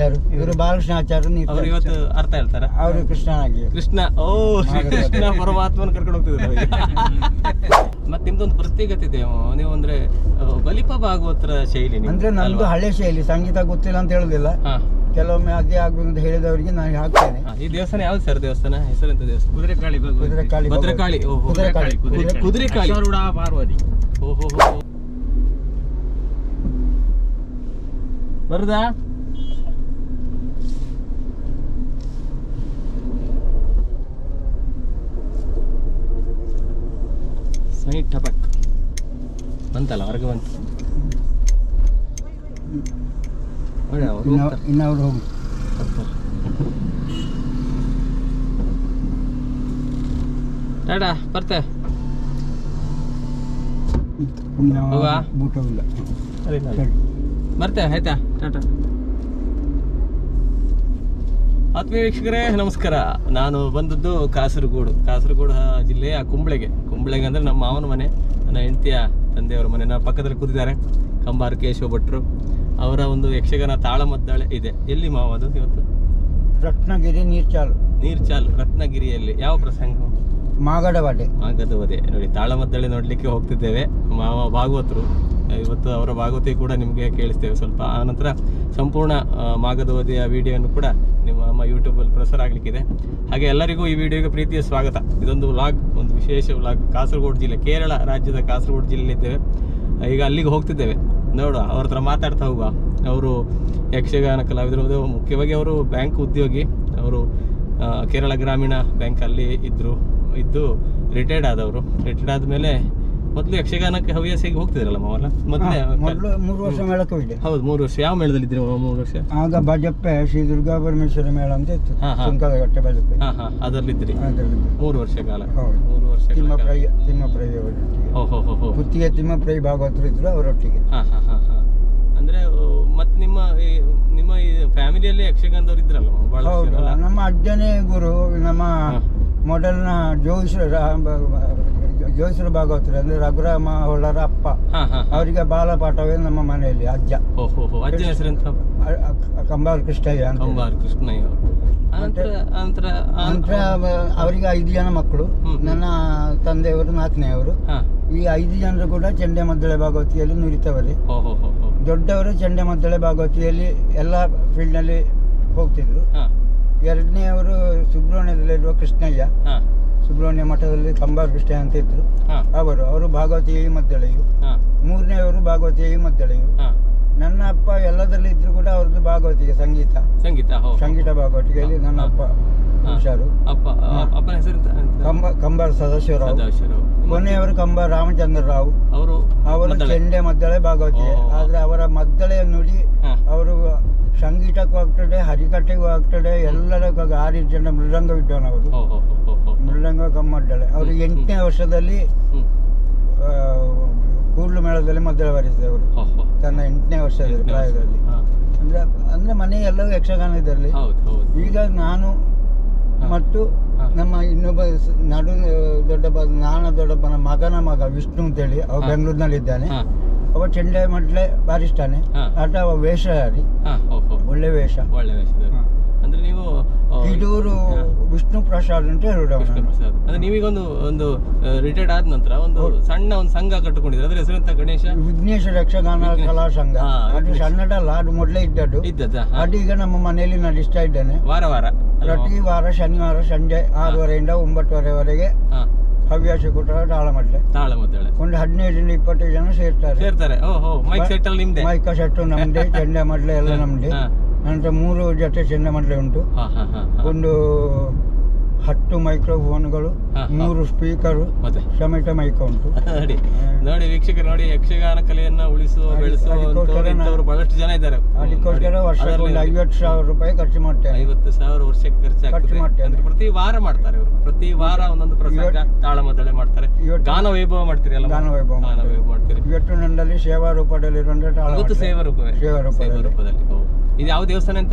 ಯಾರು ಇವರು ಬಾಲಕೃಷ್ಣ ಆಚಾರ್ಯ ಅವ್ರು ಇವತ್ತು ಅರ್ಥ ಹೇಳ್ತಾರೆ. ಅವರು ಕೃಷ್ಣನಾಗಿ ಕೃಷ್ಣ ಓ ಶ್ರೀ ಕೃಷ್ಣ ಪರಮಾತ್ಮನ ಕರ್ಕೊಂಡು ಹೋಗ್ತಿದ್ರು ಮತ್ತೆ ನಿಮ್ದೊಂದು ಪ್ರತ್ಯೇಕತೆ ಇದೆ ನೀವು ಅಂದ್ರೆ ಬಲಿಪ ಭಾಗವತರ ಶೈಲಿ ನಿಮ್ದು, ಅಂದ್ರೆ ನಮ್ದು ಅಲ್ವಾ? ಹಳೆ ಶೈಲಿ ಸಂಗೀತ ಗೊತ್ತಿಲ್ಲ ಅಂತ ಹೇಳುದಿಲ್ಲ. ಹಾ, ಕೆಲವೊಮ್ಮೆ ಅದೇ ಆಗ್ಬೇಕು ಅಂತ ಹೇಳಿದವರಿಗೆ ನಾನು ಹಾಕ್ತೇನೆ. ಹಾ. ಈ ದೇವಸ್ಥಾನ ಯಾವ್ದು ಸರ್ ದೇವಸ್ಥಾನ? ಹೆಸರೆಂತ ದೇವಸ್ಥಾನ? ಕುದುರೆಕಾಳಿ ಕುದುರೆಕಾಳಿ ಭದ್ರಕಾಳಿ ಓಹೋ ಕುದುರೆಕಾಳಿ, ಕುದುರೆ- ಕುದುರೆಕಾಳಿ. ಅಶ್ವಾರೂಢ ಪಾರ್ವತಿ. ಓಹೋ ಬರುದಾ? ಸೈ ಟಪಕ್ ಬಂತಲ್ಲ ಹೊರಗೆ ಬಂತು. ನೋಡಿ ಅವ್ರು ಇನ್ನು ಅವ್ರು ಹೋಗಿ. ಟಾಟಾ ಬರ್ತೆ? ಬೂಟವಿಲ್ಲ. ಬರ್ತೆ ಆಯ್ತಾ? ಟಾಟಾ. ಆತ್ಮೀಯ ವೀಕ್ಷಕರೇ ನಮಸ್ಕಾರ. ನಾನು ಬಂದದ್ದು ಕಾಸರಗೋಡು. ಕಾಸರಗೋಡು ಜಿಲ್ಲೆಯ ಕುಂಬಳೆಗೆ. ಕುಂಬಳೆಗೆ ಅಂದರೆ ನಮ್ಮ ಮಾವನ ಮನೆ ನನ್ನ ಹೆಂಡತಿಯ ತಂದೆಯವರ ಮನೆ. ನನ್ನ ಪಕ್ಕದಲ್ಲಿ ಕೂತಿದ್ದಾರೆ ಕಂಬಾರ ಕೇಶವ ಭಟ್ರು. ಅವರ ಒಂದು ಯಕ್ಷಗಾನ ತಾಳಮದ್ದಾಳೆ ಇದೆ. ಎಲ್ಲಿ ಮಾವ ಅದು ಇವತ್ತು? ರತ್ನಗಿರಿ ನೀರ್ಚಾಲು. ನೀರ್ಚಾಲ್ ರತ್ನಗಿರಿಯಲ್ಲಿ. ಯಾವ ಪ್ರಸಂಗ? ಮಾಗಡವಾಡೆ. ಮಾಗದವದೆ ನೋಡಿ ತಾಳಮದ್ದಳೆ ನೋಡಲಿಕ್ಕೆ ಹೋಗ್ತಿದ್ದೇವೆ. ಮಾವ ಭಾಗವತರು. ಇವತ್ತು ಅವರ ಭಾಗವತಿ ಕೂಡ ನಿಮಗೆ ಕೇಳಿಸ್ತೇವೆ. ಸ್ವಲ್ಪ ಆನಂತರ ಸಂಪೂರ್ಣ ಮಾಗದವಧಿಯ ವಿಡಿಯೋನು ಕೂಡ ನಿಮ್ಮ, ನಮ್ಮ ಯೂಟ್ಯೂಬಲ್ಲಿ ಪ್ರಸಾರ ಆಗಲಿಕ್ಕಿದೆ. ಹಾಗೆ ಎಲ್ಲರಿಗೂ ಈ ವಿಡಿಯೋಗೆ ಪ್ರೀತಿಯ ಸ್ವಾಗತ. ಇದೊಂದು ವ್ಲಾಗ್, ಒಂದು ವಿಶೇಷ ವ್ಲಾಗ್. ಕಾಸರಗೋಡು ಜಿಲ್ಲೆ, ಕೇರಳ ರಾಜ್ಯದ ಕಾಸರಗೋಡು ಜಿಲ್ಲೆಯಲ್ಲಿದ್ದೇವೆ. ಈಗ ಅಲ್ಲಿಗೆ ಹೋಗ್ತಿದ್ದೇವೆ. ನೋಡುವ ಅವ್ರ ಹತ್ರ ಮಾತಾಡ್ತಾ ಹೋಗುವ. ಅವರು ಯಕ್ಷಗಾನ ಕಲಾವಿದರು ಮುಖ್ಯವಾಗಿ ಅವರು ಬ್ಯಾಂಕ್ ಉದ್ಯೋಗಿ. ಅವರು ಕೇರಳ ಗ್ರಾಮೀಣ ಬ್ಯಾಂಕಲ್ಲಿ ಇದ್ದರು ಇದ್ದು ರಿಟೈರ್ಡ್ ಆದವರು. ರಿಟೈರ್ಡ್ ಆದಮೇಲೆ ಮೊದಲು ಯಕ್ಷಗಾನಕ್ಕೆ ಹವ್ಯಾಸಿಗೆ ಹೋಗ್ತಿದ್ರಲ್ಲ ಮಾವಲ್ಲ ಮೊದಲೇ ಮೊದಲು ಮೂರು ವರ್ಷ ಮೇಳಕ್ಕೆ ಹೋಗಿದೆ ಹೌದು ಮೂರು ವರ್ಷ. ಯಾವ ಮೇಳದಲ್ಲಿ ಇದ್ರಿ ಮಾವ ಮೂರು ವರ್ಷ? ಆಗ ಬಜಪ್ಪೆ ಶ್ರೀ ದುರ್ಗಾ ಪರಮೇಶ್ವರ ಮೇಳ ಅಂತ ಇತ್ತು. ಹಾ, ಹಾ. ಸುಂಕದಗಟ್ಟೆ ಬಜಪ್ಪೆ ಹಾ ಹಾ. ಅದರಲ್ಲಿದ್ರಿ ಅದರಲ್ಲಿ ಮೂರು ವರ್ಷ ಕಾಲ. ಹೌದು. ಮೂರು ವರ್ಷ ತಿಮ್ಮಪ್ರೈ ತಿಮ್ಮಪ್ರೈ ಅವರೊಟ್ಟಿಗೆ. ಓ ಹೋ ಹೋ ಹೋ. ಪುತ್ತಿಗೆ ತಿಮ್ಮಪ್ರೈ ಭಾಗವತರು ಇದ್ರು ಅವರೊಟ್ಟಿಗೆ. ಹಾ ಹಾ ಹಾ ಹಾ. ಅಂದ್ರೆ ಆ, ಮತ್ತೆ ನಿಮ್ಮ ಈ ನಿಮ್ಮ ಈ ಫ್ಯಾಮಿಲಿಯಲ್ಲಿ ಯಕ್ಷಗಾನದವ್ರು ಇದ್ರಲ್ಲ ಬಹಳ ಹೌದು. ನಮ್ಮ ಅಜ್ಜನೇ ಗುರು ನಮ್ಮ ಮೊಡಲ್ನ ಜೋಯಿಸರ ಜೋಯಿಸರ ಭಾಗವತರು ಅಂದ್ರೆ ರಘುರಾಮ ಹೊಳ್ಳರ ಅಪ್ಪ ಹಾ ಹಾ. ಅವರಿಗೆ ಬಾಲಪಾಠವೇ ನಮ್ಮ ಮನೆಯಲ್ಲಿ ಅಜ್ಜ. ಕಂಬಾರ ಹೋ ಹೋ ಅಜ್ಜನ ಹೆಸರೆಂತ? ಕಂಬಾರ್ ಕೃಷ್ಣಯ್ಯ ಅಂತ. ಕಂಬಾರ್ ಕೃಷ್ಣಯ್ಯ ಅವರು. ಅನಂತರ ಅನಂತರ ನಂತರ ಅವರಿಗೆ ಐದು ಜನ ಮಕ್ಕಳು. ನನ್ನ ತಂದೆಯವರು ನಾಲ್ಕನೆಯವರು ಈ ಐದು ಜನರು ಕೂಡ ಚಂಡೆ ಮದ್ದಳೆ ಭಾಗವತಿಯಲ್ಲಿ ನುರಿತವರೇ. ದೊಡ್ಡವರು ಚಂಡೆ ಮದ್ದಳೆ ಭಾಗವತಿಯಲ್ಲಿ ಎಲ್ಲ ಫೀಲ್ಡ್ನಲ್ಲಿ ಹೋಗ್ತಿದ್ರು. ಎರಡನೇ ಅವರು ಸುಬ್ರಹ್ಮಣ್ಯದಲ್ಲಿರುವ ಕೃಷ್ಣಯ್ಯ. ಸುಬ್ರಹ್ಮಣ್ಯ ಮಠದಲ್ಲಿ ಕಂಬಾರ್ ಕೃಷ್ಣ ಅಂತ ಇದ್ರು. ಅವರು ಅವರು ಭಾಗವತಿಯೇ ಮದ್ದಳೆಯು. ಮೂರನೆಯವರು ಭಾಗವತಿಯೇ ಮದ್ದಳೆಯು. ನನ್ನ ಅಪ್ಪ ಎಲ್ಲದರಲ್ಲಿ ಇದ್ರು ಕೂಡ ಅವ್ರದ್ದು ಭಾಗವತಿಗೆ ಸಂಗೀತ. ಸಂಗೀತ ಸಂಗೀತ ಭಾಗವತಿಗೆಯಲ್ಲಿ ನನ್ನ ಅಪ್ಪ ಹುಷಾರು. ಅಪ್ಪ ಆ, ಅಪ್ಪನ ಹೆಸರೆಂತ ಕಂಬ ಕಂಬಾರ್ ಸದಾಶಿವರಾವ್. ಕೊನೆಯವರು ಕಂಬಾರ್ ರಾಮಚಂದ್ರ ರಾವ್. ಅವರು ಅವರು ಚೆಂಡೆ ಮದ್ದಳೆ ಭಾಗವತಿ. ಆದ್ರೆ ಅವರ ಮದ್ದಳೆಯ ನುಡಿ ಅವರು ಸಂಗೀತಕ್ಕೂ ಆಗ್ತದೆ ಹರಿಕಟ್ಟೆಗೂ ಆಗ್ತದೆ ಎಲ್ಲದಕ್ಕೂ ಆರು ಜನ ಮೃದಂಗ ಮೃದಂಗ ಕಮ್ಮಡ್ಡಳೆ ಅವರು ಎಂಟನೇ ವರ್ಷದಲ್ಲಿ ಕೂಡ್ಲು ಮೇಳದಲ್ಲಿ ಮದ್ದಳೆ ಬಾರಿಸಿದವರು ತನ್ನ ಎಂಟನೇ ವರ್ಷದಲ್ಲಿ ಪ್ರಾಯದಲ್ಲಿ. ಅಂದ್ರೆ ಅಂದ್ರೆ ಮನೆ ಎಲ್ಲವೂ ಯಕ್ಷಗಾನ ಇದರಲ್ಲಿ. ಈಗ ನಾನು ಮತ್ತು ನಮ್ಮ ಇನ್ನೊಬ್ಬ ನಡು ದೊಡ್ಡಪ್ಪ ನಾನ ದೊಡ್ಡಪ್ಪನ ಮಗನ ಮಗ ವಿಷ್ಣು ಅಂತೇಳಿ ಅವ ಹಾ. ಬೆಂಗಳೂರಿನಲ್ಲಿ ಇದ್ದಾನೆ. ಅವ ಚೆಂಡೆ ಮಡ್ಲೆ ಬಾರಿಸ್ತಾನೆ. ಆಟ ಅವ ವೇಷಧಾರಿ. ಹಾ ಹೋ ಹೋ. ಒಳ್ಳೆ ವೇಷ. ಒಳ್ಳೆ ವೇಷ. ಅಂದ್ರೆ ನೀವು ಆ, ಇದೂರು ವಿಷ್ಣು ಪ್ರಸಾದ್ ಅಂತ ಹೇಳುದು ವಿಷ್ಣು. ಪ್ರಸಾದ್. ಅಂದ್ರೆ ನೀವೀಗ ಒಂದು ಒಂದು ರಿಟೈರ್ಡ್ ಆದ ನಂತರ ಒಂದು ಸಣ್ಣ ಒಂದು ಸಂಘ ಕಟ್ಟಿಕೊಂಡಿದ್ರೆ ಅದ್ರ ಹೆಸರಂತ ಗಣೇಶ? ವಿಘ್ನೇಶ್ವರ ಯಕ್ಷಗಾನ ಕಲಾ ಸಂಘ. ಅದು ವಿಘ್ನೇಶ್. ಸಣ್ಣದಲ್ಲ ಅದು ಮೊದಲೇ ಇದ್ದದ್ದು. ಇದ್ದದ್ದ ಅದು ಈಗ ನಮ್ಮ ಮನೆಯಲ್ಲಿ ನಡೆಸ್ತಾ ಇದ್ದೇನೆ. ವಾರ ವಾರ? ಪ್ರತಿ ವಾರ ಶನಿವಾರ ಸಂಜೆ ಆರೂವರೆಯಿಂದ ಒಂಬತ್ತುವರೆವರೆಗೆ ಹವ್ಯಾಸಿ ಕೂಟ ತಾಳಮಡ್ಲೆ ತಾಳ ಮದ್ದಳೆ ಒಂದು ಹದಿನೈದರಿಂದ ಇಪ್ಪತ್ತೈದು ಜನ ಸೇರ್ತಾರೆ. ಸೇರ್ತಾರೆ. ಓಹೋ ಮೈಕ್ ಸೆಟ್ ಅಲ್ಲಿ ನಿಮ್ದೆ. ಮೈಕ ಸೆಟ್ಟು ನಮ್ದೆ ಚೆಂಡೆ ಮಡ್ಲೆ ಎಲ್ಲ ನಮ್ದೆ. ನಂತರ ಮೂರು ಜೊತೆ ಚೆಂಡೆ ಮಡ್ಲೆ ಉಂಟು. ಒಂದು ಹತ್ತು ಮೈಕ್ರೋಫೋನ್ಗಳು. ಮೂರು ಸ್ಪೀಕರು ಮತ್ತೆ? ಸಮೇತ ಮೈಕ ಉಂಟು. ನೋಡಿ ನೋಡಿ ವೀಕ್ಷಕರು ನೋಡಿ ಯಕ್ಷಗಾನ ಕಲೆಯನ್ನ ಉಳಿಸುವ ಬೆಳೆಸುವ ಬಹಳಷ್ಟು ಜನ ಇದ್ದಾರೆ. ಅದಕ್ಕೋಸ್ಕರ ಒಂದು ಐವತ್ತು ಸಾವಿರ ರೂಪಾಯಿ ಖರ್ಚು ಮಾಡ್ತಾರೆ ಐವತ್ತು ಸಾವಿರ ವರ್ಷಕ್ಕೆ ಖರ್ಚು ಖರ್ಚು ಮಾಡ್ತೇವೆ ಅಂದ್ರೆ ಪ್ರತಿ ವಾರ ಮಾಡ್ತಾರೆ ಇವರು. ಪ್ರತಿ ವಾರ ಒಂದೊಂದು ಪ್ರಸಂಗ ತಾಳಮದ್ದಳೆ ಮಾಡ್ತಾರೆ. ಗಾನ ವೈಭವ ಮಾಡ್ತೀರಿ ಅಲ್ಲ ಗಾನ ವೈಭವ ಗಾನ ವೈಭವ ಮಾಡ್ತೀರಿ. ಇವತ್ತು ನನ್ನಲ್ಲಿ ಸೇವಾ ರೂಪದಲ್ಲಿರುವಂತ ತಾಳ ಇವತ್ತು ಮಡ್ಲೆ. ಸೇವಾ ರೂಪವೇ? ಸೇವಾ ರೂಪದಲ್ಲಿ. ಇದು ಯಾವ ದೇವಸ್ಥಾನ ಅಂತ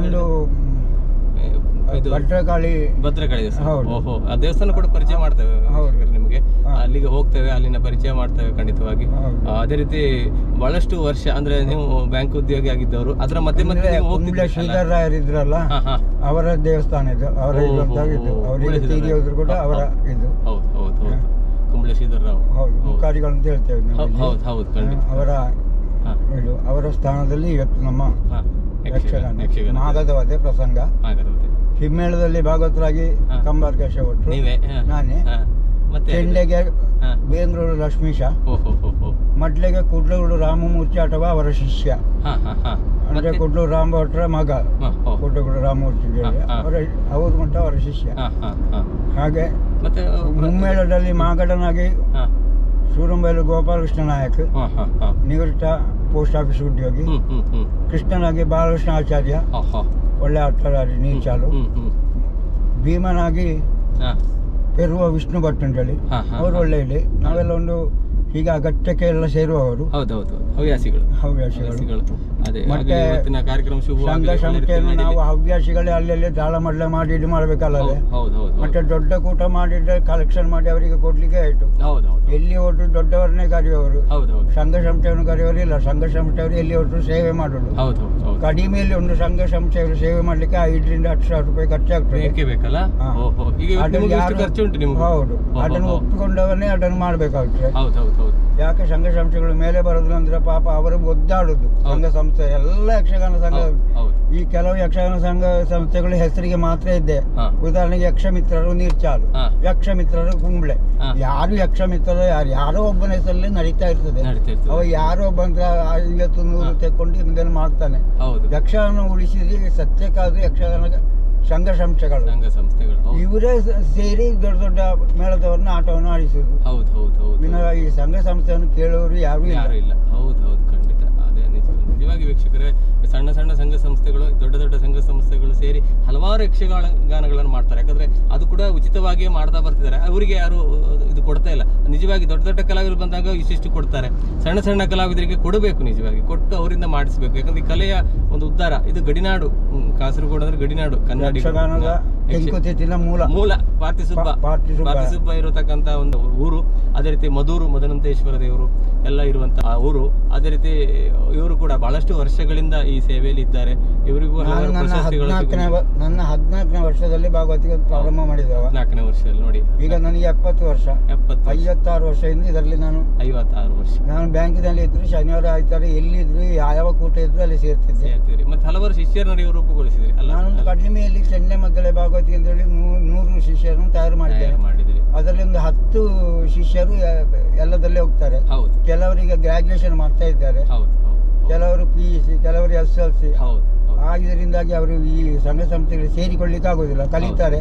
ಒಂದು ಇದು ಭದ್ರಕಾಳಿ ಭದ್ರಕಾಳಿ ದೇವಸ್ಥಾನ ಹೌದು. ಓಹೋ ಆ ದೇವಸ್ಥಾನ ಕೂಡ ಪರಿಚಯ ಮಾಡ್ತೇವೆ ಹೌದು. ವೀಕ್ಷಕರು ನಿಮಗೆ ಹಾ. ಅಲ್ಲಿಗೆ ಹೋಗ್ತೇವೆ ಅಲ್ಲಿನ ಪರಿಚಯ ಮಾಡ್ತೇವೆ ಖಂಡಿತವಾಗಿ ಹೌದು. ಆ, ಅದೇ ರೀತಿ ಬಹಳಷ್ಟು ವರ್ಷ ಅಂದ್ರೆ ನೀವು ಬ್ಯಾಂಕ್ ಉದ್ಯೋಗಿ ಆಗಿದ್ದವರು ಅದರ ಮಧ್ಯೆ ಮಧ್ಯೆ ನೀವು ಕುಂಬ್ಳೆ ಹೋಗ್ತಿದ್ರಿ ಶ್ರೀಧರ್ ರಾಯರ್ ಇದ್ರಲ್ಲ ಹಾ ಹಾ ಅವರ ದೇವಸ್ಥಾನ ಇದು ಅವರ ಓ, ಇದು ಅಂತ ಓ, ಇದು ಅವರಿಗೆ ಕುಂಬ್ಳೆ ತೀರಿ ಹೋದ್ರು ಕೂಡ ಅವರ. ಇದು ಹೌದು ಹೌದು ಹೌದು ಕುಂಬ್ಳೆ ಶ್ರೀಧರ್ ರಾವ್ ಹೌದು ಹೌದು. ಮುಖಾರಿಗಳು ಅಂತ ಹೇಳ್ತೇವೆ ನಾವು ಹೌದು ಇಲ್ಲಿ. ಹೌದು ಹೌದು ಖಂಡಿತ ಅವರ ಇದು ಅವರ ಸ್ಥಾನದಲ್ಲಿ ಇವತ್ತು ನಮ್ಮ ಯಕ್ಷಗಾನ ಪ್ರಸಂಗ. ಹಿಮ್ಮೇಳದಲ್ಲಿ ಭಾಗವತರಾಗಿ ಹಾ. ಕಂಬಾರ್ ಕೇಶವಟ್ರು ನೀವೇ ಹಾ. ನಾನೇ. ಮತ್ತೆ ಚೆಂಡೆಗೆ ಬೇಂದ್ರೂರು ಲಕ್ಷ್ಮೀಶ ಮಡ್ಲೆಗೆ ಕುಡ್ಲೂರು ರಾಮಮೂರ್ತಿ ಅಥವಾ ಅವರ ಶಿಷ್ಯ. ಅಂದ್ರೆ ಕುಡ್ಲೂರು ರಾಮ ಭಟ್ರ ಮಗ. ಕುಡ್ಲೂರು ರಾಮಮೂರ್ತಿ. ಅವರ ಅವರು ಮಟ್ಟ ಅವರ ಶಿಷ್ಯ. ಹಾಗೆ ಮತ್ತೆ ಮುಮ್ಮೇಳದಲ್ಲಿ ಮಾಗಡನಾಗಿ ಸೂರಂಬೈಲು ಗೋಪಾಲಕೃಷ್ಣ ನಾಯಕ್ ನಿವೃತ್ತ ಪೋಸ್ಟ್ ಆಫೀಸ್ ಉದ್ಯೋಗಿ. ಕೃಷ್ಣನಾಗಿ ಬಾಲಕೃಷ್ಣ ಆಚಾರ್ಯ. ಒಳ್ಳೆ ಆಟಗಾರಿ ನೀಚಾಲು ಹ್ಮ್ ಹ್ಮ್ ಭೀಮನಾಗಿ ಪೆರುವ ವಿಷ್ಣು ಭಟ್ ಅಂತೇಳಿ ಅವರು ಒಳ್ಳೆ ಇಲ್ಲಿ ನಾವೆಲ್ಲ ಒಂದು ಹೀಗೆ ಅಗತ್ಯಕ್ಕೆ ಎಲ್ಲ ಸೇರುವವರು ಹೌದೌದು ಹವ್ಯಾಸಿಗಳು. ಹವ್ಯಾಸಿಗಳು. ಅದೇ ಮತ್ತೆ ಇವತ್ತಿನ ಕಾರ್ಯಕ್ರಮ ಸಂಘ ಸಂಸ್ಥೆಯನ್ನು ನಾವು. ಹವ್ಯಾಸಿಗಳೇ ಅಲ್ಲಲ್ಲಿ ದಾಳ ಮಡ್ಲೆ ಮಾಡಿ ಇದು ಮಾಡಬೇಕಲ್ಲ ಮತ್ತೆ ದೊಡ್ಡ ಕೂಟ ಮಾಡಿದ್ರೆ ಕಲೆಕ್ಷನ್ ಮಾಡಿ ಅವರಿಗೆ ಕೊಡ್ಲಿಕ್ಕೆ ಆಯ್ತು. ಎಲ್ಲಿ ಹೊರಟು ದೊಡ್ಡವರನ್ನೇ ಕರೆಯುವವರು. ಸಂಘ ಸಂಸ್ಥೆಯನ್ನು ಕರೆಯುವರು ಇಲ್ಲ ಸಂಘ ಸಂಸ್ಥೆಯವರು ಎಲ್ಲಿ ಹೊರಟು ಸೇವೆ ಮಾಡೋದು. ಕಡಿಮೆಯಲ್ಲಿ ಒಂದು ಸಂಘ ಸಂಸ್ಥೆಯವರು ಸೇವೆ ಮಾಡ್ಲಿಕ್ಕೆ ಐದರಿಂದ ಹತ್ತು ಸಾವಿರ ರೂಪಾಯಿ ಖರ್ಚಾಗ್ತದೆ. ಈಗ ಹೌದು. ಅದನ್ನು. ಒಪ್ಪಿಕೊಂಡವನ್ನೇ ಅದನ್ನು ಮಾಡ್ಬೇಕಾಗ್ತದೆ ಯಾಕೆ ಸಂಘ ಸಂಸ್ಥೆಗಳು ಮೇಲೆ ಬರೋದಿಲ್ಲ ಅಂದ್ರೆ ಪಾಪ ಅವರು ಒದ್ದಾಡುದು. ಸಂಘ ಸಂಸ್ಥೆ ಎಲ್ಲ ಯಕ್ಷಗಾನ ಸಂಘ. ಈ ಕೆಲವು ಯಕ್ಷಗಾನ ಸಂಘ ಸಂಸ್ಥೆಗಳು ಹೆಸರಿಗೆ ಮಾತ್ರ ಇದ್ದೆ. ಉದಾಹರಣೆಗೆ ಯಕ್ಷಮಿತ್ರರು ನೀರ್ಚಾಲು. ಯಕ್ಷಮಿತ್ರರು ಯಕ್ಷ ಮಿತ್ರರು ಕುಂಬ್ಳೆ ಯಾರು ಯಕ್ಷಮಿತ್ರರು ಯಾರು ಯಾರೋ ಒಬ್ಬನ ಹೆಸರಲ್ಲಿ ನಡೀತಾ ಇರ್ತದೆ. ಅವ ಯಾರೋ ಒಬ್ಬ ಅಂತ ಐವತ್ತು ನೂರು. ತೆಕ್ಕೊಂಡು ಇದನ್ನು ಮಾಡ್ತಾನೆ. ಯಕ್ಷಗಾನ ಉಳಿಸಿದ್ರೆ ಸತ್ಯಕ್ಕಾದ್ರೂ ಯಕ್ಷಗಾನ ಸಂಘ ಸಂಸ್ಥೆಗಳು ಸಂಘ ಸಂಸ್ಥೆಗಳು ಇವರೇ ಸೇರಿ ದೊಡ್ಡ ದೊಡ್ಡ ಮೇಳದವರನ್ನ ಆಟವನ್ನು ಆಡಿಸಿದ್ರು. ಹೌದು ಹೌದು ಹೌದು. ಈ ಸಂಘ ಸಂಸ್ಥೆಯನ್ನು ಕೇಳುವವರು ಯಾರು ಇಲ್ಲ. ಯಾರು ಇಲ್ಲ. ಹೌದು ಹೌದು ಖಂಡಿತ ಅದೇ ನಿಜ ನಿಜವಾಗಿ ವೀಕ್ಷಕರೇ ಸಣ್ಣ ಸಣ್ಣ ಸಂಘ ಸಂಸ್ಥೆಗಳು ದೊಡ್ಡ ದೊಡ್ಡ ಸಂಘ ಸಂಸ್ಥೆಗಳು ಸೇರಿ ಹಲವಾರು ಯಕ್ಷಗಾನ ಗಾನಗಳನ್ನು ಮಾಡ್ತಾರೆ. ಯಾಕಂದ್ರೆ ಅದು ಕೂಡ ಉಚಿತವಾಗಿಯೇ ಮಾಡ್ತಾ ಬರ್ತಿದ್ದಾರೆ. ಅವರಿಗೆ ಯಾರು ಇದು ಕೊಡ್ತಾ ಇಲ್ಲ. ನಿಜವಾಗಿ ದೊಡ್ಡ ದೊಡ್ಡ ಕಲಾವಿದರು ಬಂದಾಗ ಇಷ್ಟಿಷ್ಟು ಕೊಡ್ತಾರೆ. ಸಣ್ಣ ಸಣ್ಣ ಕಲಾವಿದರಿಗೆ ಕೊಡಬೇಕು ನಿಜವಾಗಿ. ಕೊಟ್ಟು ಅವರಿಂದ ಮಾಡಿಸ್ಬೇಕು. ಯಾಕಂದ್ರೆ ಈ ಕಲೆಯ ಒಂದು ಉದ್ಧಾರ ಇದು ಗಡಿನಾಡು ಕಾಸರಗೋಡು ಅಂದ್ರೆ ಗಡಿನಾಡು, ಕನ್ನಡ. ತೆಂಕುತಿತ್ತಿನ ಮೂಲ. ಮೂಲ ಪಾರ್ತಿಸುಬ್ಬ. ಪಾರ್ಥಿಸುಬ್ಬ. ಇರತಕ್ಕಂತ ಒಂದು ಊರು. ಅದೇ ರೀತಿ ಮಧೂರು ಮದನಂತೇಶ್ವರ ದೇವರು ಎಲ್ಲ ಇರುವಂತ ಆ ಊರು. ಅದೇ ರೀತಿ ಇವರು ಕೂಡ ಬಹಳಷ್ಟು ವರ್ಷಗಳಿಂದ ಈ ಸೇವೆಯಲ್ಲಿ ಇದ್ದಾರೆ. ಇವರಿಗೂ ನಾನು ನನ್ನ ಹದಿನಾಲ್ಕನೇ ವರ್ಷದಲ್ಲಿ ಭಾಗವತಿಗೆ ಪ್ರಾರಂಭ ಮಾಡಿದ್ರು ಹದಿನಾಲ್ಕನೇ ವರ್ಷದಲ್ಲಿ ನೋಡಿ. ಈಗ ನನಗೆ ಎಪ್ಪತ್ತು ವರ್ಷ. ಎಪ್ಪತ್ತು ಐವತ್ತಾರು ವರ್ಷದಿಂದ ಇದರಲ್ಲಿ ನಾನು. ಐವತ್ತಾರು ವರ್ಷ. ನಾನು ಬ್ಯಾಂಕಿನಲ್ಲಿ ಇದ್ರು ಶನಿವಾರ ಆಯ್ತಾರೆ ಎಲ್ಲಿದ್ರು ಯಾವ ಕೂಟ ಇದ್ರು ಅಲ್ಲಿ ಸೇರ್ತಿದ್ದೆ. ಮತ್ತೆ ಹಲವಾರು ಶಿಷ್ಯರನ್ನು ನೀವು ರೂಪುಗೊಳಿಸಿದ್ರಿ. ನಾನು ನಾನೊಂದು ಕಡಿಮೆಯಲ್ಲಿ ಚೆನ್ನೈ ಮದ್ದಳೆ ಭಾಗವತಿ ಅಂತ ಹೇಳಿ ನೂ- ನೂರು ಶಿಷ್ಯರನ್ನು ತಯಾರು ಮಾಡಿದ್ದಾರೆ. ಅದರಲ್ಲಿ ಒಂದು ಹತ್ತು ಶಿಷ್ಯರು ಎಲ್ಲದಲ್ಲೇ ಹೋಗ್ತಾರೆ. ಕೆಲವರಿಗೆ ಗ್ರಾಜುಯೇಷನ್ ಮಾಡ್ತಾ ಇದ್ದಾರೆ. ಕೆಲವರು ಪಿ ಯು ಸಿ ಕೆಲವರು ಎಸ್ ಎಲ್ ಸಿ ಆಗಿದ್ದರಿಂದಾಗಿ ಅವರು ಈ ಸಂಘ ಸಂಸ್ಥೆಗಳಿಗೆ ಸೇರಿಕೊಳ್ಳಿಕ್ಕೆ ಆಗೋದಿಲ್ಲ ಕಲಿತಾರೆ.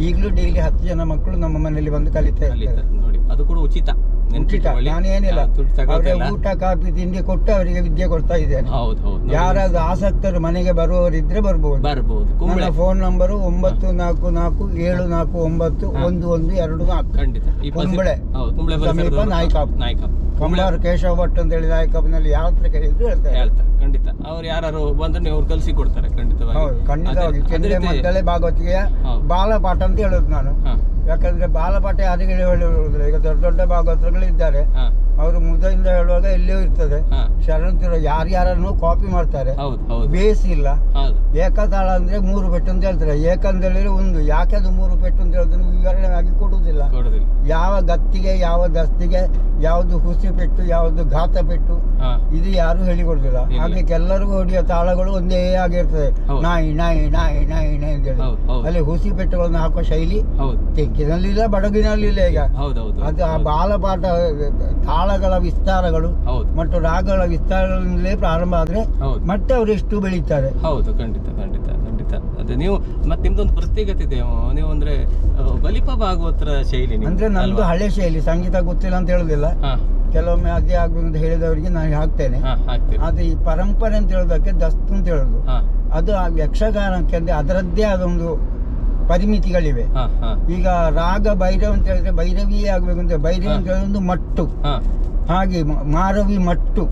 ಈಗಲೂ ಡೈಲಿ ಹತ್ತು ಜನ ಮಕ್ಕಳು ನಮ್ಮ ಮನೆಯಲ್ಲಿ ಬಂದು ಕಲಿತಾರೆ ನೋಡಿ ಅದು ಕೂಡ ಉಚಿತ. ನೆನ್ಪಿಟ್ಕೊಳ್ಳಿ. ನಾನೇನಿಲ್ಲ. ದುಡ್ಡು ಅವರಿಗೆ ಊಟ ಕಾಫಿ ತಿಂಡಿ ಕೊಟ್ಟು ಅವರಿಗೆ ವಿದ್ಯೆ ಕೊಡ್ತಾ ಇದ್ದೇನೆ. ಹೌದು ಹೌದು ನೋಡಿ. ಯಾರಾದ್ರೂ ಆಸಕ್ತರು ಮನೆಗೆ ಬರುವವರಿದ್ರೆ ಬರ್ಬೋದು. ಬರ್ಬೋದು. ಕುಂಬಳೆ. ನನ್ನ ಫೋನ್ ನಂಬರ್ ಒಂಬತ್ತು ನಾಲ್ಕು ನಾಲ್ಕು ಏಳು ನಾಲ್ಕು ಒಂಬತ್ತು ಹಾ. ಒಂದು ಒಂದು ಎರಡು ನಾಲ್ಕು. ಖಂಡಿತ. ಈ ಕುಂಬಳೆ. ಹೌದು ಕುಂಬಳೆ ಸಮೀಪ ನಾಯ್ಕಾಪ್. ನಾಯ್ಕಾಪ್ ಕುಂಬಳೆ. ಕಂಬಾರ ಕೇಶವ ಭಟ್ ಅಂತ ಹೇಳಿ ನಾಯಕಪ್ಪನಲ್ಲಿ ಯಾವ ಹತ್ರ ಕೇಳಿದ್ರು ಹೇಳ್ತಾರೆ. ಹೇಳ್ತಾರೆ. ಖಂಡಿತ. ಅವ್ರು ಯಾರು ಬಂದ್ರೆ ನೀವು ಅವ್ರು ಕಲಿಸಿ ಕೊಡ್ತಾರೆ ಖಂಡಿತವಾಗಿ. ಹೌದು ಖಂಡಿತವಾಗಿ. ಅದೇ- ಅದೇ ಚೆಂಡೆ ರೀತಿ- ಮದ್ದಳೆ ಭಾಗವತಿಗೆ ಹೌದು. ಬಾಲಪಾಠ ಅಂತ ಹೇಳೋದು ನಾನು. ಹಾ, ಯಾಕಂದ್ರೆ ಬಾಲಪಾಠ ಯಾರಿಗೆ ಹೇಳುವುದಿಲ್ಲ ಈಗ ದೊಡ್ಡ ದೊಡ್ಡ ಭಾಗವತರುಗಳು ಇದ್ದಾರೆ. ಹಾ, ಅವರು ಮುದದಿಂದ ಹೇಳುವಾಗ ಎಲ್ಲಿಯೂ ಇರ್ತದೆ. ಹಾ. ಶರಣತಿರು ಯಾರ್ಯಾರನ್ನು ಕಾಪಿ ಮಾಡ್ತಾರೆ. ಹೌದು ಹೌದು. ಬೇಸ್ ಇಲ್ಲ. ಹೌದು. ಏಕತಾಳ ಅಂದ್ರೆ ಮೂರು ಪೆಟ್ಟು ಅಂತ ಹೇಳ್ತಾರೆ. ಏಕಂದ್ರೆ ಒಂದು. ಯಾಕೆ ಅದು ಮೂರು ಪೆಟ್ಟು ಅಂತ ಹೇಳುದನ್ನು ವಿವರಣೆ ಆಗಿ ಕೊಡುವುದಿಲ್ಲ. ಕೊಡೋದಿಲ್ಲ ಯಾವ ಗತ್ತಿಗೆ ಯಾವ ದಸ್ತಿಗೆ ಯಾವುದು ಹುಸಿ ಪೆಟ್ಟು ಯಾವುದು ಘಾತ ಪೆಟ್ಟು ಹಾ. ಇದು ಯಾರು ಹೇಳಿಕೊಡುದಿಲ್ಲ ಇಲ್ಲ. ಹಾಗೆ ಎಲ್ಲರಿಗೂ ಹೊಡೆಯೋ ತಾಳಗಳು ಒಂದೇ ಆಗಿರ್ತದೆ. ನಾಯಿ ನಾಯಿ ನಾಯಿ ನಾಯಿ ನಾಯಿ ಅಂತ ಹೇಳಿ ಹೌದು, ಹೌದು. ಅಲ್ಲಿ ಹುಸಿ ಪೆಟ್ಟುಗಳನ್ನು ಹಾಕುವ ಶೈಲಿ ಹೌದು. ತೆಂಕಿನಲ್ಲಿಲ್ಲ ಬಡಗಿನಲ್ಲಿಲ್ಲ ಈಗ. ಅದು ಆ ಬಾಲಪಾಠ ತಾಳಗಳ ವಿಸ್ತಾರಗಳು ಹೌದು. ಮತ್ತು ರಾಗಗಳ ವಿಸ್ತಾರಗಳಿಂದಲೇ ಪ್ರಾರಂಭ ಆದ್ರೆ ಮತ್ತೆ ಅವರು ಎಷ್ಟು ಬೆಳೀತಾರೆ. ಹೌದು ಖಂಡಿತ ಖಂಡಿತ ಖಂಡಿತ. ಅದೇ ನೀವು ಮತ್ತೆ ನಿಮ್ದೊಂದು ಪ್ರತ್ಯೇಕತೆ ಇದೆ ನೀವು ಅಂದ್ರೆ ಬಲಿಪ ಭಾಗವತರ ಶೈಲಿ ಅಂದ್ರೆ ನಮ್ದು ಹಳೆ ಶೈಲಿ ಸಂಗೀತ ಗೊತ್ತಿಲ್ಲ ಅಂತ ಹೇಳುದಿಲ್ಲ. ಕೆಲವೊಮ್ಮೆ ಅದೇ ಆಗ್ಬೇಕು ಅಂತ ಹೇಳಿದವರಿಗೆ ನಾನು ಹಾಕ್ತೇನೆ. ಅದು ಈ ಪರಂಪರೆ ಅಂತ ಹೇಳೋದಕ್ಕೆ ದಸ್ತು ಅಂತ ಹೇಳೋದು. ಅದು ಆ ಯಕ್ಷಗಾನಕ್ಕೆ ಅಂದ್ರೆ ಅದರದ್ದೇ ಆದೊಂದು ಪರಿಮಿತಿಗಳಿವೆ. ಈಗ ರಾಗ ಭೈರವ್ ಅಂತ ಹೇಳಿದ್ರೆ ಭೈರವಿಯೇ ಆಗ್ಬೇಕು ಅಂತ ಭೈರವಿ ಅಂತ ಹೇಳಿದ್ರೆ ಒಂದು ಮಟ್ಟು. ಹಾಗೆ ಮಾರವಿ ಮಟ್ಟು.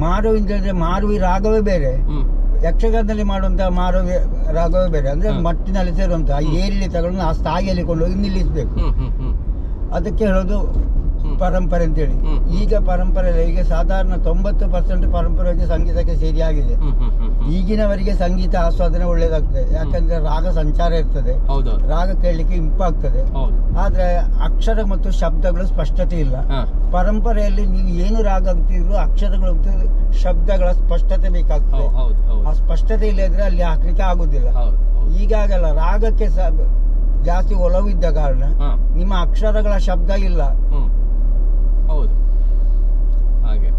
ಮಾರವಿ ಅಂತ ಹೇಳಿದ್ರೆ ಮಾರವಿ ರಾಗವೇ ಬೇರೆ. ಯಕ್ಷಗಾನದಲ್ಲಿ ಮಾಡುವಂತಹ ಮಾರವಿ ರಾಗವೇ ಬೇರೆ. ಅಂದ್ರೆ. ಮಟ್ಟಿನಲ್ಲಿ ಸೇರುವಂತಹ ಏರಿಳಿತಗಳನ್ನು ಆ ಸ್ಥಾಯಿಯಲ್ಲಿ ಕೊಂಡೋಗಿ ನಿಲ್ಲಿಸಬೇಕು. ಅದಕ್ಕೆ ಹೇಳೋದು. ಪರಂಪರೆ ಅಂತೇಳಿ. ಹೇಳಿ ಈಗ ಪರಂಪರೆ ಇಲ್ಲ. ಈಗ ಸಾಧಾರಣ ತೊಂಬತ್ತು ಪರ್ಸೆಂಟ್ ಪರಂಪರೆಗೆ ಸಂಗೀತಕ್ಕೆ ಸೇರಿಯಾಗಿದೆ. ಈಗಿನವರಿಗೆ ಸಂಗೀತ ಆಸ್ವಾದನೆ ಒಳ್ಳೇದಾಗ್ತದೆ. ಯಾಕಂದ್ರೆ ರಾಗ ಸಂಚಾರ ಇರ್ತದೆ. ರಾಗ ಕೇಳಲಿಕ್ಕೆ ಇಂಪಾಗ್ತದೆ ಆದ್ರೆ ಅಕ್ಷರ ಮತ್ತು ಶಬ್ದಗಳು ಸ್ಪಷ್ಟತೆ ಇಲ್ಲ. ಪರಂಪರೆಯಲ್ಲಿ ನೀವು ಏನು ರಾಗ ಅಂತಿದ್ರು ಅಕ್ಷರಗಳು ಶಬ್ದಗಳ ಸ್ಪಷ್ಟತೆ ಬೇಕಾಗ್ತದೆ. ಆ ಸ್ಪಷ್ಟತೆ ಇಲ್ಲದ್ರೆ ಅಲ್ಲಿ ಹಾಕ್ಲಿಕ್ಕೆ ಆಗುದಿಲ್ಲ. ಈಗಾಗಲ್ಲ ರಾಗಕ್ಕೆ ಜಾಸ್ತಿ ಒಲವಿದ್ದ ಕಾರಣ ನಿಮ್ಮ ಅಕ್ಷರಗಳ ಶಬ್ದ ಇಲ್ಲ. ಹೌದು. ಹಾಗೆ.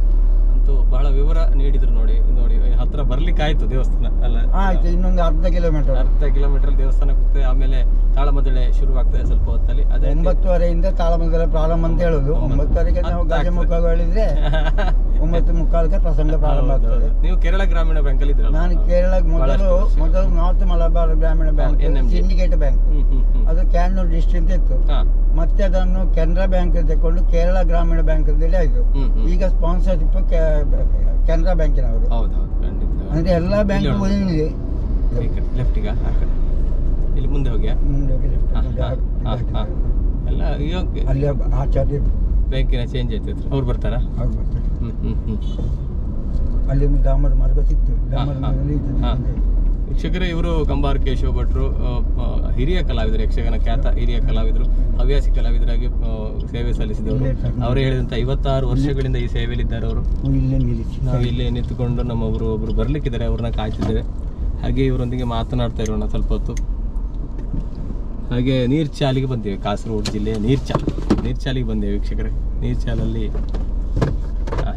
ಅಂತೂ ಬಹಳ ವಿವರ ನೀಡಿದ್ರು ನೋಡಿ ನೋಡಿ ಹತ್ರ ಬರ್ಲಿಕ್ಕೆ ಆಯ್ತು ದೇವಸ್ಥಾನ ಅಲ್ಲ ಆಯ್ತು ಇನ್ನೊಂದು ಅರ್ಧ ಕಿಲೋಮೀಟರ್ ಅರ್ಧ ಕಿಲೋಮೀಟರ್ ದೇವಸ್ಥಾನ ಹೋಗ್ತದೆ ಆಮೇಲೆ ತಾಳಮದ್ದಳೆ ಶುರುವಾಗ್ತದೆ ಸ್ವಲ್ಪ ಹೊತ್ತಲ್ಲಿ. ಅದೇ ಒಂಬತ್ತುವರೆಯಿಂದ ತಾಳಮದಳೆ ಪ್ರಾರಂಭ ಅಂತ ಹೇಳುದು. ಒಂಬತ್ತು. ಒಂಬತ್ತುವರೆಗೆ ನಾವು ಹತ್ತು ಗಜ ಮುಖ ಹೇಳಿದ್ರೆ ಒಂಬತ್ತು ಮುಕ್ಕಾಲಕ್ಕೆ ಪ್ರಸಂಗ ಪ್ರಾರಂಭ ಆಗ್ತದೆ. ನೀವು ಕೇರಳ ಗ್ರಾಮೀಣ ಬ್ಯಾಂಕ್ ಅಲ್ಲಿ ನಾನು ಕೇರಳ ಮೊದಲು ಮೊದಲು north Malabar Grameen bank NMB. Syndicate Bank. ಹ್ಮ್ ಹ್ಮ್ ಹ್ಮ್. ಅದು ಕ್ಯಾನ್ನೂರ್ ಡಿಸ್ಟ್ರಿಕ್ಟ್ ಇತ್ತು. ಹಾ. ಮತ್ತೆ ಅದನ್ನು ಕೆನರಾ ಬ್ಯಾಂಕ್ ತಗೊಂಡು ಕೇರಳ ಗ್ರಾಮೀಣ ಬ್ಯಾಂಕ್ ಅಂತೇಳಿ ಆಯ್ತು. ಹ್ಮ್ ಹ್ಮ್. ಈಗ ಸ್ಪಾನ್ಸರ್ಶಿಪ್ ಕೆನರಾ ಬ್ಯಾಂಕಿನವರು. ಖಂಡಿತ. ಅಂದ್ರೆ ಎಲ್ಲಾ ಬ್ಯಾಂಕ್ ಇಲ್ಲಿ ಇಲ್ಲಿ ಲೆಫ್ಟಿಗ ಆ ಕಡೆ. ಇಲ್ಲಿ ಮುಂದೆ ಹೋಗ್ಯಾ? ಮುಂದೆ ಹೋಗಿ left ಮುಂದೆ ಹಾಕಿ ಹಾಕಿ. ಎಲ್ಲ ಅಲ್ಲಿ ಒಬ್ಬ ಆಚಾರ್ಯ ಬ್ಯಾಂಕಿನ ಚೇಂಜ್ ಆಯ್ತು ಅವ್ರು ಬರ್ತಾರಾ? ಅವ್ರು ಬರ್ತಾರೆ. ಹ್ಮ್ ಅಲ್ಲಿ ಒಂದು ಡಾಮರ್ ಮಾರ್ಗ ಸಿಕ್ತು. ಡಾಮರ್ ಹಾ, ಮಾರ್ಗದಲ್ಲಿ ಇದು ಹಾ. ಇದೆ. ವೀಕ್ಷಕರೇ ಇವರು ಕಂಬಾರ್ ಕೇಶವ ಭಟ್ರು ಹಿರಿಯ ಕಲಾವಿದರು ಯಕ್ಷಗಾನ ಖ್ಯಾತ ಹಿರಿಯ ಕಲಾವಿದರು ಹವ್ಯಾಸಿ ಕಲಾವಿದರಾಗಿ ಸೇವೆ ಸಲ್ಲಿಸಿದವರು. ಅವರೇ ಹೇಳಿದಂತ ಐವತ್ತಾರು ವರ್ಷಗಳಿಂದ ಈ ಸೇವೆಯಲ್ಲಿ ಇದ್ದಾರೆ ಅವರು. ಹ್ಮ್, ಇಲ್ಲೇ ನಿಲ್ಲಿಸಿ. ನಾವು ಇಲ್ಲಿ ನಿಂತುಕೊಂಡು ನಮ್ಮ ಒಬ್ಬರು ಒಬ್ರು ಬರ್ಲಿಕ್ಕಿದ್ದಾರೆ ಅವ್ರನ್ನ ಕಾಯ್ತಿದ್ದೇವೆ. ಹಾಗೆ ಇವರೊಂದಿಗೆ ಮಾತನಾಡ್ತಾ ಇರೋಣ ಸ್ವಲ್ಪ ಹೊತ್ತು. ಹಾಗೆ ನೀರ್ಚಾಲಿಗೆ ಬಂದಿವೆ ಕಾಸರಗೋಡು ಜಿಲ್ಲೆಯ ನೀರ್ಚ. ನೀರ್ಚಾಲಿಗೆ ಬಂದೆ ವೀಕ್ಷಕರೇ. ನೀರ್ಚಾಲಲ್ಲಿ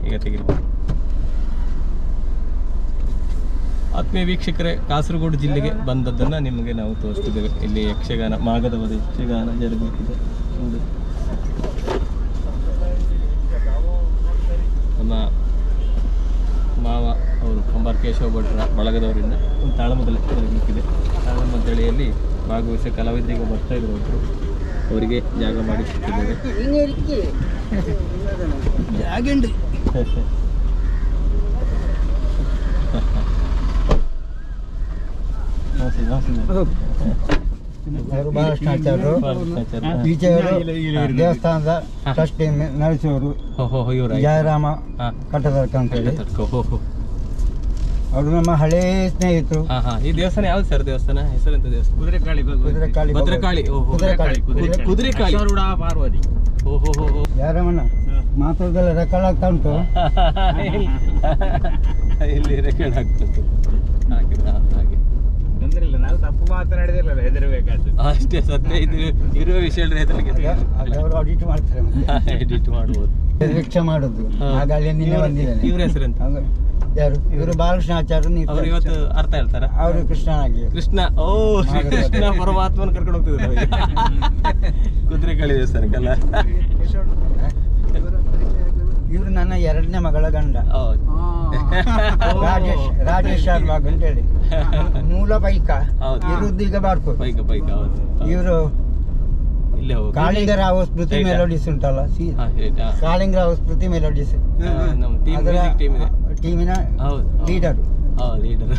ಈಗ ತೆಗಿರಿ. ಆತ್ಮೀಯ ವೀಕ್ಷಕರೇ, ಕಾಸರಗೋಡು ಜಿಲ್ಲೆಗೆ ಬಂದದ್ದನ್ನು ನಿಮಗೆ ನಾವು ತೋರಿಸ್ತಿದ್ದೇವೆ. ಇಲ್ಲಿ ಯಕ್ಷಗಾನ ಮಾಗದವರ ಯಕ್ಷಗಾನ ನೋಡಿ. ನಮ್ಮ ಮಾವ ಅವರು, ಕಂಬಾರ್ ಕೇಶವ ಭಟ್ರ ಬಳಗದವರಿಂದ ಒಂದು ತಾಳಮದ್ದಳೆ ಜರುಗಲಿಕ್ಕಿದೆ. ತಾಳಮದ್ದಳೆಯಲ್ಲಿ ಭಾಗವಹಿಸಿ ಕಲಾವಿದರಿಗೆ ಬರ್ತಾ ಇದ್ರು ಅವರಿಗೆ ಜಾಗ ಮಾಡಿ ದೇವಸ್ಥಾನದ ಟ್ರಸ್ಟ್ ನಡೆಸುವರು ಜಯರಾಮ ಕಟ್ಟದರ್ಕ ಅಂತೇಳಿ ತಡ್ಕೊ, ಹೋ ಹೋ ಅವರು ನಮ್ಮ ಹಳೇ ಸ್ನೇಹಿತರು. ಹಾ ಹಾ. ಈ ದೇವಸ್ಥಾನ ಯಾವ್ದು ಸರ್ ದೇವಸ್ಥಾನ? ಹೆಸರೆಂತ ದೇವಸ್ಥಾನ? ಕುದುರೆಕಾಳಿ ಕುದುರೆಕಾಳಿ. ಭದ್ರಕಾಳಿ ಓಹೋ ಕುದುರೆಕಾಳಿ ಕುದುರೆ- ಕುದುರೆಕಾಳಿ. ಅಶ್ವಾರೂಢ ಪಾರ್ವತಿ. ಓ ಹೋ. ಯಾರಮ್ಮನ ಮಾತಾಡೋದೆಲ್ಲ ರೆಕಾರ್ಡ್ ಆಗ್ತಾ ಉಂಟು. ಇಲ್ಲಿ ರೆಕಾರ್ಡ್ ಆಗ್ತದೆ ಹಾಗೆ ತೊಂದ್ರೆ ಇಲ್ಲ ನಾವು ತಪ್ಪು ಮಾತನಾಡಿದಿಲ್ಲ ಹೆದರಬೇಕಾದ್ದು ಅಷ್ಟೇ ಸತ್ಯ. ಇದು ಇರುವ ವಿಷಯ ಹೆದರಿಕೆ ಅವರು ಆಡಿಟ್ ಮಾಡ್ತಾರೆ. ಎಡಿಟ್ ಮಾಡ್ಬೋದು. ರಿಕ್ಷಾ ಮಾಡುದು. ಹಾಗಾಗಿ ನಿನ್ನೆ ಇವ್ರ- ಬಂದಿದ್ದಾನೆ. ಇವ್ರ ಹೆಸರೆಂತ? ಹಂಗ- ಯಾರು ಇವರು ಬಾಲಕೃಷ್ಣ ಆಚಾರ್ಯ ಅವ್ರು ಇವತ್ತು ಅರ್ಥ ಹೇಳ್ತಾರೆ. ಅವರು ಕೃಷ್ಣನಾಗಿ. ಕೃಷ್ಣ ಓ ಶ್ರೀ ಕೃಷ್ಣ ಪರಮಾತ್ಮನ ಕರ್ಕೊಂಡು ಹೋಗ್ತಿದ್ರು ಕುದುರೆ ಕಳಿ ದೇವಸ್ಥಾನಕ್ಕಲ್ಲ ಇವರು ನನ್ನ ಎರಡನೇ ಮಗಳ ಗಂಡ. ಹೌದು ರಾಜೇಶ್ ರಾಜೇಶ್ ಶಾರ್ಬಾಗ್ ಅಂತ ಹೇಳಿ. ಮೂಲ ಬೈಕ. ಹೌದು. ಇರುದ್ದು ಈಗ ಬಾರ್ಕೋ ಬೈಕ ಬೈಕ ಇವರು ಕಾಳಿಂಗರ ಹೌಸ್ ಕಾಳಿಂಗರಾವ್ ಸ್ಮೃತಿ? ಮೆಲೋಡಿಸ್ ಉಂಟಲ್ಲ ಕಾಳಿಂಗರ ಹೌಸ್ ಪ್ರತಿ Kalinga Rao Smriti melodies. ಆ, ನಮ್ಮ ಟೀಮ್ ಅದರ ಮ್ಯೂಸಿಕ್ ಟೀಮ್ ಇದೆ ಟೀಮಿನ ಹೌದು ಲೀಡರ್ ಹೌದು Leader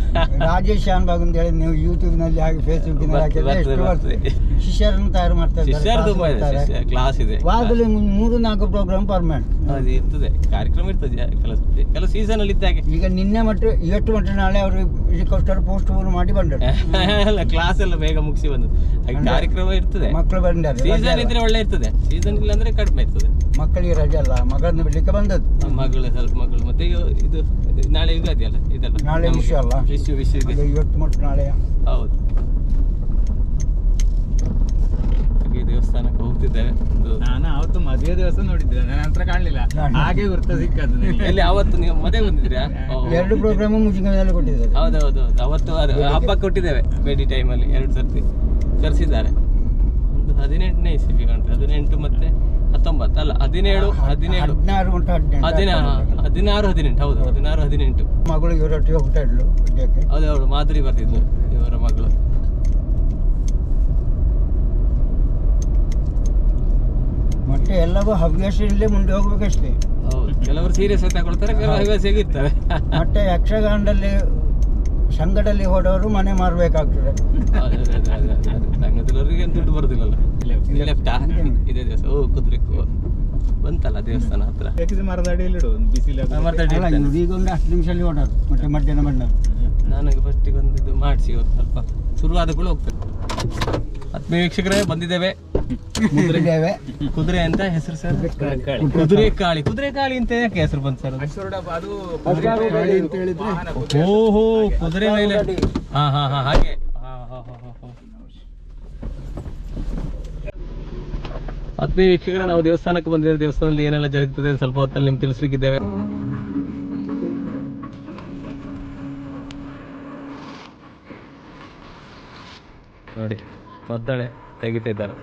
Rajesh Shanbhag ಅಂತ ಹೇಳಿ ನೀವು ಯೂಟ್ಯೂಬ್ನಲ್ಲಿ ಹಾಗೆ ಫೇಸ್ಬುಕ್ನಲ್ಲಿ ಹಾಕಿದ್ರೆ ಬರ್ತದೆ, ಎಷ್ಟು ಬರ್ತದೆ. ಬರ್ತದೆ ಶಿಷ್ಯರನ್ನು ತಯಾರು ಮಾಡ್ತಾ ಇದ್ದಾರೆ ತುಂಬಾ ಇದೆ ಕ್ಲಾಸ್ ಇದೆ. ವಾರದಲ್ಲಿ ಮೂರು ನಾಲ್ಕು ಪ್ರೋಗ್ರಾಮ್ ಪರ್ಮನೆಂಟ್ ಅದು ಇರ್ತದೆ ಕಾರ್ಯಕ್ರಮ ಇರ್ತದೆ ಕೆಲಸ ಕೆಲವು ಸೀಸನ್ ಅಲ್ಲಿ ಇದ್ದಾಗೆ ಈಗ ನಿನ್ನೆ ಮಟ್ಟ ಇವತ್ತು ಮಟ್ಟ ನಾಳೆ ಅವರು ಇದಕ್ಕೋಸ್ಕರ ಪೋಸ್ಟ್ ಪೋನ್ ಮಾಡಿ ಬಂದರು. ಅಲ್ಲ ಕ್ಲಾಸ್ ಎಲ್ಲ ಬೇಗ ಮುಗಿಸಿ ಬಂದು. ಹಾಗೆ ಕಾರ್ಯಕ್ರಮ ಇರ್ತದೆ. ಮಕ್ಕಳು ಬಂದಾರೆ ಸೀಸನ್ ಇದ್ರೆ ಒಳ್ಳೆ ಇರ್ತದೆ. ಸೀಸನ್ ಇಲ್ಲ ಅಂದ್ರೆ ಕಡಿಮೆ ಇರ್ತದೆ. ಮಕ್ಕಳಿಗೆ ರಜೆ ಅಲ್ಲ ಮಗಳನ್ನು ಬಿಡ್ಲಿಕ್ಕೆ ಬಂದದ್ದು. ಮಗಳು ಸ್ವಲ್ಪ ಮಗಳು. ಮತ್ತೆ ಇದು ನಾಳೆ ಯುಗಾದಿ ಅಲ್ಲ ಇದೆಲ್ಲ. ನಾಳೆ ನಮ್ಗೆ. ವಿಷು ಅಲ್ಲ? ವಿಷು ವಿಷಯ ಇದೆ ಇವತ್ತು ಮಟ್ಟ ನಾಳೆ ಹೌದು. ಹಾಗೆ ದೇವಸ್ಥಾನಕ್ಕೆ ಹೋಗ್ತಿದ್ದೇವೆ. ನಾನು ಅವತ್ತು ಮದುವೆ ದಿವಸ ನೋಡಿದ್ದೆ ನನ್ನ ಹತ್ರ ಕಾಣಲಿಲ್ಲ. ಹಾಗೆ ಗುರ್ತ ಸಿಕ್ಕದ್ದು. ಎಲ್ಲಿ ಅವತ್ತು ನೀವು ಮದುವೆ ಬಂದಿದ್ರಾ ಎರಡು ಪ್ರೋಗ್ರಾಮ್ ಮುಗಿದ ಹೌದು ಹೌದು ಅವತ್ತು ಅದು ಹಬ್ಬ ಕೊಟ್ಟಿದ್ದೇವೆ ಬೇಡಿ ಟೈಮಲ್ಲಿ ಎರಡು ಸರ್ತಿ ಕರೆಸಿದ್ದಾರೆ. ಒಂದು ಹದಿನೆಂಟನೇ ಇಸ್ವಿ ಕಾಣ್ತದೆ ಹದಿನೆಂಟು ಮತ್ತೆ ಹತ್ತೊಂಬತ್ತು ಅಲ್ಲ ಹದಿನೇಳು ಹದಿನೇಳು. ಹದಿನಾರು ಹದಿನೆಂಟು ಹದಿನಾರು ಹದಿನೆಂಟು ಹೌದು ಹದಿನಾರು ಹದಿನೆಂಟು. ಮಗಳು ಇವರೊಟ್ಟಿಗೆ ಹೋಗ್ತಾ ಇದ್ಲು ವಿದ್ಯಕ್ಕೆ ಹೌದು ಅವಳು ಮಾಧುರಿ ಬರ್ತಿದ್ಲು ಇವರ ಮಗಳು. ಮತ್ತೆ ಎಲ್ಲವೂ ಹವ್ಯಾಸದಲ್ಲೇ ಮುಂದೆ ಹೋಗ್ಬೇಕಷ್ಟೇ. ಹೌದು ಕೆಲವರು ಸೀರಿಯಸ್ ತಗೊಳ್ತಾರೆ ಕೆಲವರು ಹವ್ಯಾಸ ಇರ್ತಾರೆ. ಮತ್ತೆ ಯಕ್ಷಗಾನದಲ್ಲಿ ಸಂಘದಲ್ಲಿ ಹೋದವರು ಮನೆ ಮಾರಬೇಕಾಗ್ತದೆ. ಸಂಘದಲ್ಲವರಿಗೆ ದುಡ್ಡು ಬರುದಿಲ್ಲ ಲೆಫ್ಟಾ ಇದೇ ದಿವಸ. ಓ ಬಂತಲ್ಲ ದೇವಸ್ಥಾನ ಹತ್ರ? ಮರದ ಅಡಿಯಲ್ಲಿ ಇಡು ಬಿಸಿಲು ಈಗ ಒಂದು ಹತ್ತು ನಿಮಿಷದಲ್ಲಿ ಓಡೋದು ಮತ್ತೆ ಮಧ್ಯಾಹ್ನ ನನಗೆ ಫಸ್ಟಿಗೆ ಒಂದು ಇದು ಮಾಡಿಸಿ ಇವತ್ತು ಸ್ವಲ್ಪ. ಶುರುವಾದ ಕೂಡ ಹೋಗ್ತೇನೆ. ಆತ್ಮೀಯ ವೀಕ್ಷಕರೇ ಬಂದಿದ್ದೇವೆ. ಇದ್ದೇವೆ ಕುದುರೆ ಅಂತ ಹೆಸರು ಸರ್? ಕುದುರೆ ಕಾಳಿ. ಕುದುರೆ ಕಾಳಿ. ಅಂತ ಯಾಕೆ ಹೆಸರು ಬಂತು ಸರ್ ಅದು? ಓಹೋ ಕುದುರೆ ಮೇಲೆ ಹಾ ಹಾ ಹಾ ಹಾಗೆ. ಹಾ, ಹಾ, ಹಾ, ಹಾ, ಹಾ. ಆತ್ಮೀಯ ವೀಕ್ಷಕರ ನಾವು ದೇವಸ್ಥಾನಕ್ಕೆ ಬಂದಿದ್ದೇವೆ. ದೇವಸ್ಥಾನದಲ್ಲಿ ಏನೆಲ್ಲ ಜರುಗುತ್ತದೆ ಸ್ವಲ್ಪ ಹೊತ್ತಲ್ಲಿ ನಿಮ್ಗೆ ತಿಳಿಸ್ಲಿಕ್ಕಿದ್ದೇವೆ ನೋಡಿ ಮದ್ದಳೆ ತೆಗಿತಾ ಇದ್ದಾರೆ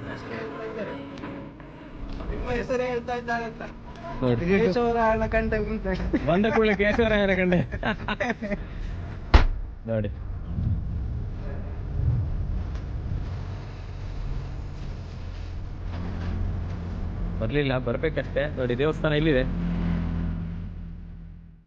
ನೋಡಿ. ಬಂದ ಕೂಡಲೇ ಕೇಶವರಾಯನ ಕಂಡೆ. ನೋಡಿ. ಬರ್ಲಿಲ್ಲ ಬರ್ಬೇಕಷ್ಟೇ. ನೋಡಿ ದೇವಸ್ಥಾನ ಇಲ್ಲಿದೆ